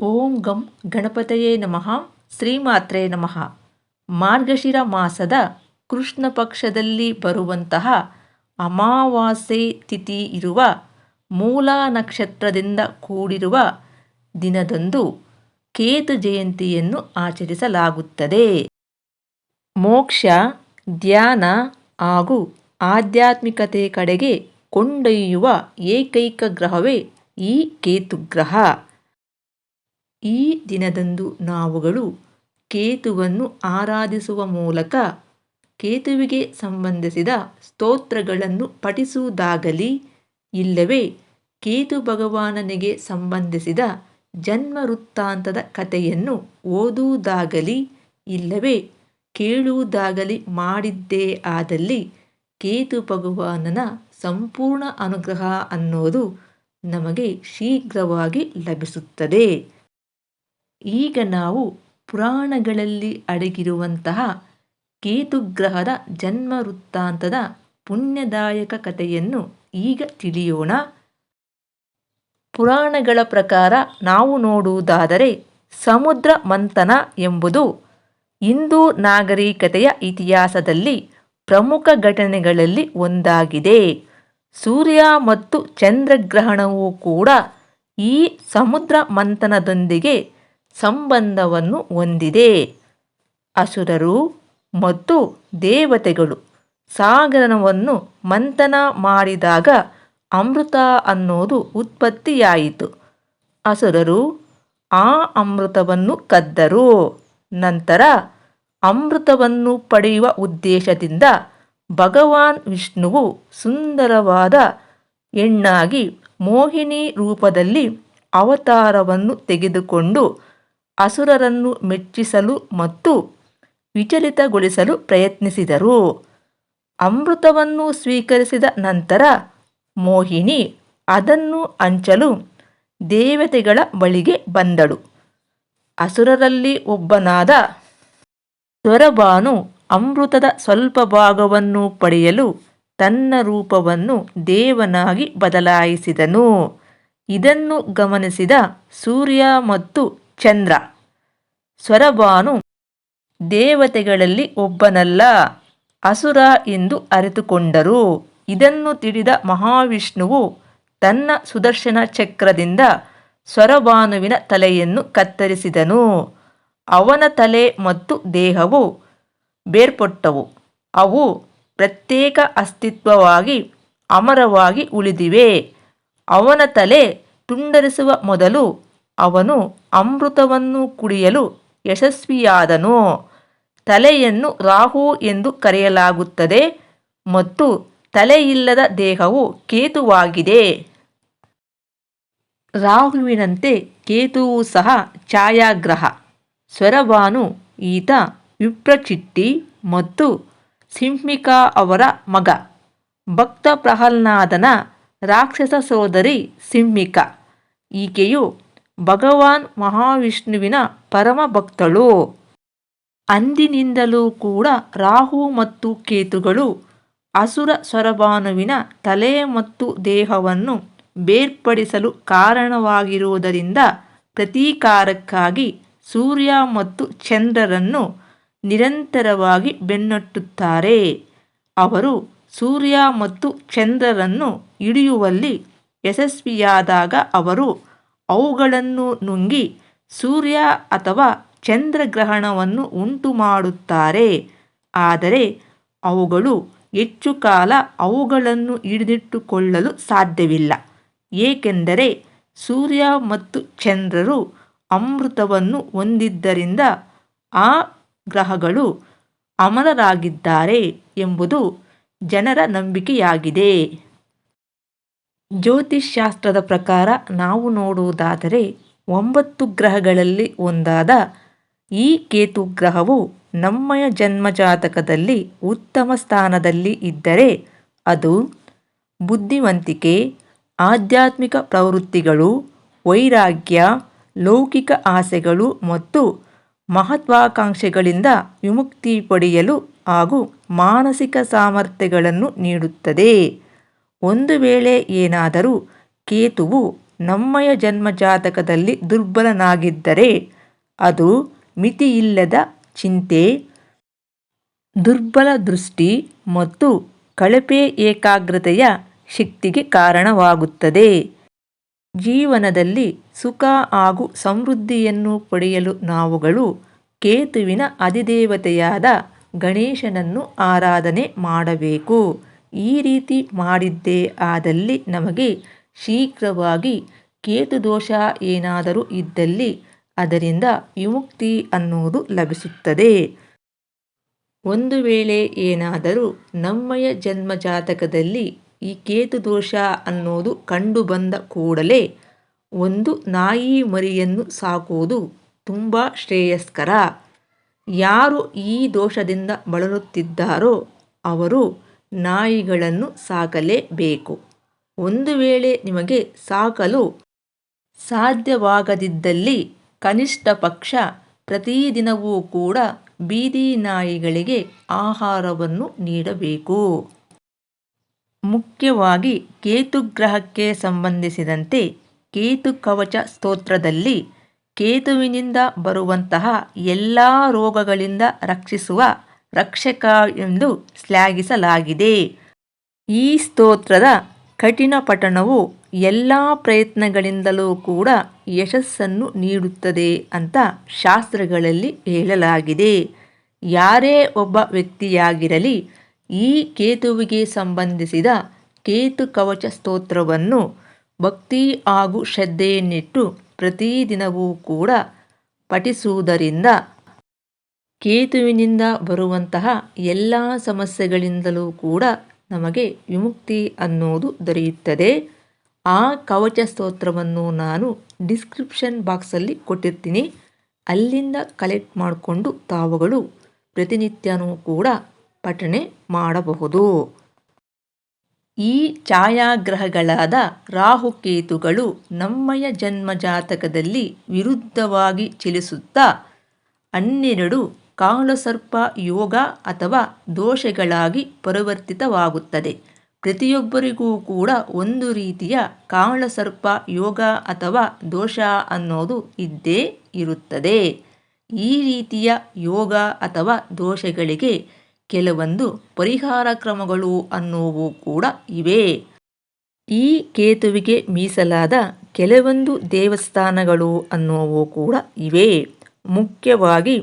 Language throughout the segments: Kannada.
ಓಂ ಗಂ ಗಣಪತಯೇ ನಮಃ, ಶ್ರೀಮಾತ್ರೇ ನಮಃ. ಮಾರ್ಗಶಿರ ಮಾಸದ ಕೃಷ್ಣ ಪಕ್ಷದಲ್ಲಿ ಬರುವಂತಹ ಅಮಾವಾಸ್ಯೆ ತಿಥಿ ಇರುವ ಮೂಲ ನಕ್ಷತ್ರದಿಂದ ಕೂಡಿರುವ ದಿನದಂದು ಕೇತು ಜಯಂತಿಯನ್ನು ಆಚರಿಸಲಾಗುತ್ತದೆ. ಮೋಕ್ಷ, ಧ್ಯಾನ ಹಾಗೂ ಆಧ್ಯಾತ್ಮಿಕತೆ ಕಡೆಗೆ ಕೊಂಡೊಯ್ಯುವ ಏಕೈಕ ಗ್ರಹವೇ ಈ ಕೇತುಗ್ರಹ. ಈ ದಿನದಂದು ನಾವುಗಳು ಕೇತುವನ್ನು ಆರಾಧಿಸುವ ಮೂಲಕ ಕೇತುವಿಗೆ ಸಂಬಂಧಿಸಿದ ಸ್ತೋತ್ರಗಳನ್ನು ಪಠಿಸುವುದಾಗಲಿ, ಇಲ್ಲವೇ ಕೇತು ಭಗವಾನನಿಗೆ ಸಂಬಂಧಿಸಿದ ಜನ್ಮ ವೃತ್ತಾಂತದ ಕಥೆಯನ್ನು ಓದುವುದಾಗಲಿ, ಇಲ್ಲವೇ ಕೇಳುವುದಾಗಲಿ ಮಾಡಿದ್ದೇ ಆದಲ್ಲಿ ಕೇತು ಭಗವಾನನ ಸಂಪೂರ್ಣ ಅನುಗ್ರಹ ಅನ್ನೋದು ನಮಗೆ ಶೀಘ್ರವಾಗಿ ಲಭಿಸುತ್ತದೆ. ಈಗ ನಾವು ಪುರಾಣಗಳಲ್ಲಿ ಅಡಗಿರುವಂತಹ ಕೇತುಗ್ರಹದ ಜನ್ಮ ವೃತ್ತಾಂತದ ಪುಣ್ಯದಾಯಕ ಕಥೆಯನ್ನು ಈಗ ತಿಳಿಯೋಣ. ಪುರಾಣಗಳ ಪ್ರಕಾರ ನಾವು ನೋಡುವುದಾದರೆ ಸಮುದ್ರ ಮಂಥನ ಎಂಬುದು ಹಿಂದೂ ನಾಗರಿಕತೆಯ ಇತಿಹಾಸದಲ್ಲಿ ಪ್ರಮುಖ ಘಟನೆಗಳಲ್ಲಿ ಒಂದಾಗಿದೆ. ಸೂರ್ಯ ಮತ್ತು ಚಂದ್ರಗ್ರಹಣವೂ ಕೂಡ ಈ ಸಮುದ್ರ ಮಂಥನದೊಂದಿಗೆ ಸಂಬಂಧವನ್ನು ಹೊಂದಿದೆ. ಅಸುರರು ಮತ್ತು ದೇವತೆಗಳು ಸಾಗರನವನ್ನು ಮಂಥನ ಮಾಡಿದಾಗ ಅಮೃತ ಅನ್ನೋದು ಉತ್ಪತ್ತಿಯಾಯಿತು. ಅಸುರರು ಆ ಅಮೃತವನ್ನು ಕದ್ದರು. ನಂತರ ಅಮೃತವನ್ನು ಪಡೆಯುವ ಉದ್ದೇಶದಿಂದ ಭಗವಾನ್ ವಿಷ್ಣುವು ಸುಂದರವಾದ ಹೆಣ್ಣಾಗಿ ಮೋಹಿನಿ ರೂಪದಲ್ಲಿ ಅವತಾರವನ್ನು ತೆಗೆದುಕೊಂಡು ಅಸುರರನ್ನು ಮೆಚ್ಚಿಸಲು ಮತ್ತು ವಿಚಲಿತಗೊಳಿಸಲು ಪ್ರಯತ್ನಿಸಿದರು. ಅಮೃತವನ್ನು ಸ್ವೀಕರಿಸಿದ ನಂತರ ಮೋಹಿನಿ ಅದನ್ನು ಹಂಚಲು ದೇವತೆಗಳ ಬಳಿಗೆ ಬಂದಳು. ಅಸುರರಲ್ಲಿ ಒಬ್ಬನಾದ ಸ್ವರಬಾನು ಅಮೃತದ ಸ್ವಲ್ಪ ಭಾಗವನ್ನು ಪಡೆಯಲು ತನ್ನ ರೂಪವನ್ನು ದೇವನಾಗಿ ಬದಲಾಯಿಸಿದನು. ಇದನ್ನು ಗಮನಿಸಿದ ಸೂರ್ಯ ಮತ್ತು ಚಂದ್ರ. ಸ್ವರಭಾನು ದೇವತೆಗಳಲ್ಲಿ ಒಬ್ಬನಲ್ಲ, ಅಸುರ ಎಂದು ಅರಿತುಕೊಂಡರು. ಇದನ್ನು ತಿಳಿದ ಮಹಾವಿಷ್ಣುವು ತನ್ನ ಸುದರ್ಶನ ಚಕ್ರದಿಂದ ಸ್ವರಭಾನುವಿನ ತಲೆಯನ್ನು ಕತ್ತರಿಸಿದನು. ಅವನ ತಲೆ ಮತ್ತು ದೇಹವು ಬೇರ್ಪಟ್ಟವು. ಅವು ಪ್ರತ್ಯೇಕ ಅಸ್ತಿತ್ವವಾಗಿ ಅಮರವಾಗಿ ಉಳಿದಿವೆ. ಅವನ ತಲೆ ತುಂಡರಿಸುವ ಮೊದಲು ಅವನು ಅಮೃತವನ್ನು ಕುಡಿಯಲು ಯಶಸ್ವಿಯಾದನು. ತಲೆಯನ್ನು ರಾಹು ಎಂದು ಕರೆಯಲಾಗುತ್ತದೆ ಮತ್ತು ತಲೆಯಿಲ್ಲದ ದೇಹವು ಕೇತುವಾಗಿದೆ. ರಾಹುವಿನಂತೆ ಕೇತುವು ಸಹ ಛಾಯಾಗ್ರಹ. ಸ್ವರಭಾನು ಈತ ವಿಪ್ರಚಿಟ್ಟಿ ಮತ್ತು ಸಿಂಹಿಕಾ ಅವರ ಮಗ. ಭಕ್ತ ಪ್ರಹ್ಲಾದನ ರಾಕ್ಷಸ ಸೋದರಿ ಸಿಂಹಿಕಾ ಈಕೆಯು ಭಗವಾನ್ ಮಹಾವಿಷ್ಣುವಿನ ಪರಮ ಭಕ್ತಳು ಅಂದಿನಿಂದಲೂ ಕೂಡ ರಾಹು ಮತ್ತು ಕೇತುಗಳು ಅಸುರ ಸ್ವರಭಾನುವಿನ ತಲೆ ಮತ್ತು ದೇಹವನ್ನು ಬೇರ್ಪಡಿಸಲು ಕಾರಣವಾಗಿರುವುದರಿಂದ ಪ್ರತೀಕಾರಕ್ಕಾಗಿ ಸೂರ್ಯ ಮತ್ತು ಚಂದ್ರರನ್ನು ನಿರಂತರವಾಗಿ ಬೆನ್ನಟ್ಟುತ್ತಾರೆ. ಅವರು ಸೂರ್ಯ ಮತ್ತು ಚಂದ್ರರನ್ನು ಹಿಡಿಯುವಲ್ಲಿ ಯಶಸ್ವಿಯಾದಾಗ ಅವರು ಅವುಗಳನ್ನು ನುಂಗಿ ಸೂರ್ಯ ಅಥವಾ ಚಂದ್ರಗ್ರಹಣವನ್ನು ಉಂಟು ಮಾಡುತ್ತಾರೆ ಆದರೆ ಅವುಗಳು ಹೆಚ್ಚು ಕಾಲ ಅವುಗಳನ್ನು ಹಿಡಿದಿಟ್ಟುಕೊಳ್ಳಲು ಸಾಧ್ಯವಿಲ್ಲ. ಏಕೆಂದರೆ ಸೂರ್ಯ ಮತ್ತು ಚಂದ್ರರು ಅಮೃತವನ್ನು ಹೊಂದಿದ್ದರಿಂದ ಆ ಗ್ರಹಗಳು ಅಮರರಾಗಿದ್ದಾರೆ ಎಂಬುದು ಜನರ ನಂಬಿಕೆಯಾಗಿದೆ. ಜ್ಯೋತಿಷ್ಶಾಸ್ತ್ರದ ಪ್ರಕಾರ ನಾವು ನೋಡುವುದಾದರೆ ಒಂಬತ್ತು ಗ್ರಹಗಳಲ್ಲಿ ಒಂದಾದ ಈ ಕೇತು ಗ್ರಹವು ನಮ್ಮಯ ಜನ್ಮಜಾತಕದಲ್ಲಿ ಉತ್ತಮ ಸ್ಥಾನದಲ್ಲಿ ಇದ್ದರೆ ಅದು ಬುದ್ಧಿವಂತಿಕೆ, ಆಧ್ಯಾತ್ಮಿಕ ಪ್ರವೃತ್ತಿಗಳು, ವೈರಾಗ್ಯ, ಲೌಕಿಕ ಆಸೆಗಳು ಮತ್ತು ಮಹತ್ವಾಕಾಂಕ್ಷೆಗಳಿಂದ ವಿಮುಕ್ತಿ ಪಡೆಯಲು ಹಾಗೂ ಮಾನಸಿಕ ಸಾಮರ್ಥ್ಯಗಳನ್ನು ನೀಡುತ್ತದೆ. ಒಂದು ವೇಳೆ ಏನಾದರೂ ಕೇತುವು ನಮ್ಮಯ ಜನ್ಮಜಾತಕದಲ್ಲಿ ದುರ್ಬಲನಾಗಿದ್ದರೆ ಅದು ಮಿತಿಯಿಲ್ಲದ ಚಿಂತೆ, ದುರ್ಬಲ ದೃಷ್ಟಿ ಮತ್ತು ಕಳಪೆ ಏಕಾಗ್ರತೆಯ ಶಕ್ತಿಗೆ ಕಾರಣವಾಗುತ್ತದೆ. ಜೀವನದಲ್ಲಿ ಸುಖ ಹಾಗೂ ಸಮೃದ್ಧಿಯನ್ನು ಪಡೆಯಲು ನಾವುಗಳು ಕೇತುವಿನ ಅಧಿದೇವತೆಯಾದ ಗಣೇಶನನ್ನು ಆರಾಧನೆ ಮಾಡಬೇಕು. ಈ ರೀತಿ ಮಾಡಿದ್ದೇ ಆದಲ್ಲಿ ನಮಗೆ ಶೀಘ್ರವಾಗಿ ಕೇತು ದೋಷ ಏನಾದರೂ ಇದ್ದಲ್ಲಿ ಅದರಿಂದ ವಿಮುಕ್ತಿ ಅನ್ನುವುದು ಲಭಿಸುತ್ತದೆ. ಒಂದು ವೇಳೆ ಏನಾದರೂ ನಮ್ಮಯ ಜನ್ಮ ಜಾತಕದಲ್ಲಿ ಈ ಕೇತು ದೋಷ ಅನ್ನೋದು ಕಂಡು ಬಂದ ಕೂಡಲೇ ಒಂದು ನಾಯಿ ಮರಿಯನ್ನು ಸಾಕುವುದು ತುಂಬ ಶ್ರೇಯಸ್ಕರ. ಯಾರು ಈ ದೋಷದಿಂದ ಬಳಲುತ್ತಿದ್ದಾರೋ ಅವರು ನಾಯಿಗಳನ್ನು ಸಾಕಲೇಬೇಕು. ಒಂದು ವೇಳೆ ನಿಮಗೆ ಸಾಕಲು ಸಾಧ್ಯವಾಗದಿದ್ದಲ್ಲಿ ಕನಿಷ್ಠ ಪಕ್ಷ ಪ್ರತಿದಿನವೂ ಕೂಡ ಬೀದಿ ನಾಯಿಗಳಿಗೆ ಆಹಾರವನ್ನು ನೀಡಬೇಕು. ಮುಖ್ಯವಾಗಿ ಕೇತು ಗ್ರಹಕ್ಕೆ ಸಂಬಂಧಿಸಿದಂತೆ ಕೇತು ಕವಚ ಸ್ತೋತ್ರದಲ್ಲಿ ಕೇತುವಿನಿಂದ ಬರುವಂತಹ ಎಲ್ಲ ರೋಗಗಳಿಂದ ರಕ್ಷಿಸುವ ರಕ್ಷಕ ಎಂದು ಶ್ಲಾಘಿಸಲಾಗಿದೆ. ಈ ಸ್ತೋತ್ರದ ಕಠಿಣ ಪಠಣವು ಎಲ್ಲ ಪ್ರಯತ್ನಗಳಿಂದಲೂ ಕೂಡ ಯಶಸ್ಸನ್ನು ನೀಡುತ್ತದೆ ಅಂತ ಶಾಸ್ತ್ರಗಳಲ್ಲಿ ಹೇಳಲಾಗಿದೆ. ಯಾರೇ ಒಬ್ಬ ವ್ಯಕ್ತಿಯಾಗಿರಲಿ, ಈ ಕೇತುವಿಗೆ ಸಂಬಂಧಿಸಿದ ಕೇತು ಕವಚ ಸ್ತೋತ್ರವನ್ನು ಭಕ್ತಿ ಹಾಗೂ ಶ್ರದ್ಧೆಯನ್ನಿಟ್ಟು ಪ್ರತಿದಿನವೂ ಕೂಡ ಪಠಿಸುವುದರಿಂದ ಕೇತುವಿನಿಂದ ಬರುವಂತಹ ಎಲ್ಲ ಸಮಸ್ಯೆಗಳಿಂದಲೂ ಕೂಡ ನಮಗೆ ವಿಮುಕ್ತಿ ಅನ್ನೋದು ದೊರೆಯುತ್ತದೆ. ಆ ಕವಚ ಸ್ತೋತ್ರವನ್ನು ನಾನು ಡಿಸ್ಕ್ರಿಪ್ಷನ್ ಬಾಕ್ಸಲ್ಲಿ ಕೊಟ್ಟಿರ್ತೀನಿ. ಅಲ್ಲಿಂದ ಕಲೆಕ್ಟ್ ಮಾಡಿಕೊಂಡು ತಾವುಗಳು ಪ್ರತಿನಿತ್ಯನೂ ಕೂಡ ಪಠಣೆ ಮಾಡಬಹುದು. ಈ ಛಾಯಾಗ್ರಹಗಳಾದ ರಾಹುಕೇತುಗಳು ನಮ್ಮಯ ಜನ್ಮ ಜಾತಕದಲ್ಲಿ ವಿರುದ್ಧವಾಗಿ ಚಲಿಸುತ್ತಾ, ಹನ್ನೆರಡು ಕಾಲಸರ್ಪ ಯೋಗ ಅಥವಾ ದೋಷಗಳಾಗಿ ಪರಿವರ್ತಿತವಾಗುತ್ತದೆ. ಪ್ರತಿಯೊಬ್ಬರಿಗೂ ಕೂಡ ಒಂದು ರೀತಿಯ ಕಾಳಸರ್ಪ ಯೋಗ ಅಥವಾ ದೋಷ ಅನ್ನೋದು ಇದ್ದೇ ಇರುತ್ತದೆ. ಈ ರೀತಿಯ ಯೋಗ ಅಥವಾ ದೋಷಗಳಿಗೆ ಕೆಲವೊಂದು ಪರಿಹಾರ ಕ್ರಮಗಳು ಅನ್ನೋವು ಕೂಡ ಇವೆ. ಈ ಕೇತುವಿಗೆ ಮೀಸಲಾದ ಕೆಲವೊಂದು ದೇವಸ್ಥಾನಗಳು ಅನ್ನೋವು ಕೂಡ ಇವೆ. ಮುಖ್ಯವಾಗಿ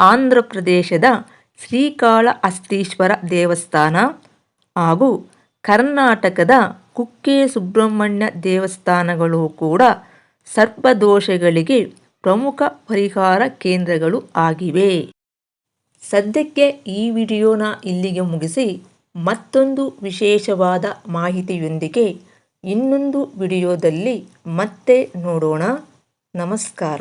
ಆಂಧ್ರ ಪ್ರದೇಶದ ಶ್ರೀಕಾಳಹಸ್ತೀಶ್ವರ ದೇವಸ್ಥಾನ ಹಾಗೂ ಕರ್ನಾಟಕದ ಕುಕ್ಕೆ ಸುಬ್ರಹ್ಮಣ್ಯ ದೇವಸ್ಥಾನಗಳು ಕೂಡ ಸರ್ಪದೋಷಗಳಿಗೆ ಪ್ರಮುಖ ಪರಿಹಾರ ಕೇಂದ್ರಗಳು ಆಗಿವೆ. ಸದ್ಯಕ್ಕೆ ಈ ವಿಡಿಯೋನ ಇಲ್ಲಿಗೆ ಮುಗಿಸಿ ಮತ್ತೊಂದು ವಿಶೇಷವಾದ ಮಾಹಿತಿಯೊಂದಿಗೆ ಇನ್ನೊಂದು ವಿಡಿಯೋದಲ್ಲಿ ಮತ್ತೆ ನೋಡೋಣ. ನಮಸ್ಕಾರ.